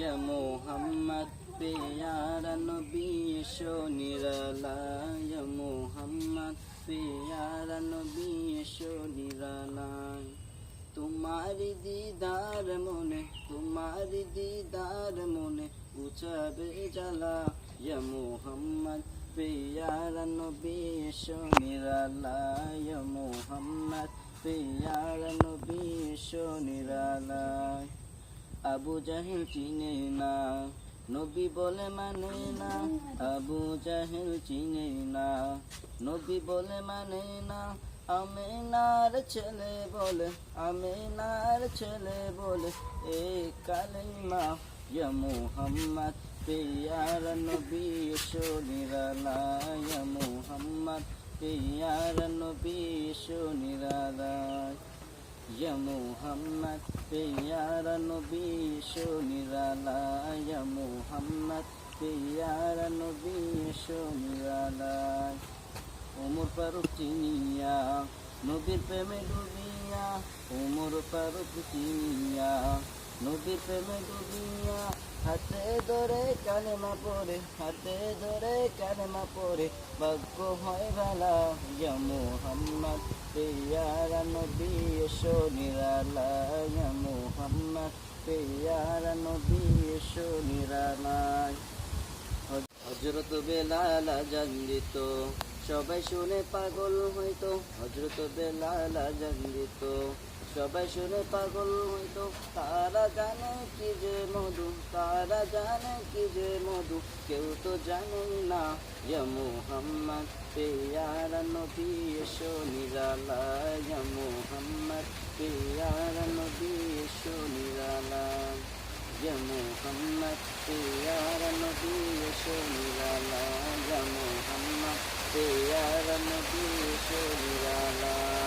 ইয়া মোহাম্মদ, পেয়ারা নবী এসো নিরালায়। মোহাম্মদ, পেয়ারা নবী এসো নিরালায়। তোমার দিদার মনে, তোমার দিদার মনে উচাবে জ্বালা। ইয়া মোহাম্মদ, পেয়ারা নবী এসো নিরালায়। মোহাম্মদ, পেয়ারা নবী নিরালায়। আবু জাহিল চিনে না। নবী বলে মানে না, আবু জাহিল চিনে না। নবী বলে মানে না, আমিনার ছেলে বলে, আমিনার ছেলে বলে, এ কালিমা ইয়া মুহাম্মদ, পেয়ার নবী এসো নিরালা ইয়া মুহাম্মদ, পেয়ার নবী নিরালা ইয়া মুহাম্মদ পেয়ারা নবী শো নিরালা ইয়া মুহাম্মদ পেয়ারা নবী শো নিরালা ওমর ফারুক চিনিয়া নবীর প্রেমে ডুবিয়া ওমর ফারুক চিনিয়া নবীর প্রেমে ডুবিয়া হাতে ধরে কালেমা পড়ে হাতে ধরে কালেমা পড়ে ভাগ্য হয় ভালা ইয়া মুহাম্মদ পেয়ারা নবী এসো নিরালা ইয়া মুহাম্মদ, পেয়ারা নবী এসো নিরালায়। হজরত বেলাল আজান সবাই শুনে পাগল হইতো। হজরত বেলাল আজান সবাই শুনে পাগল হইতো। তারা জানে কি যে মধু, তারা জানে কি যে মধু। কেউ তো জানে না, ইয়া মুহাম্মদ, পেয়ারা নবী এসো নিরালা পেয়ারা নবী সোনিরালা ইয়া মোহাম্মদ পেয়ারা নবী সোনিরালা ইয়া মোহাম্মদ পেয়ারা নবী সোনিরালা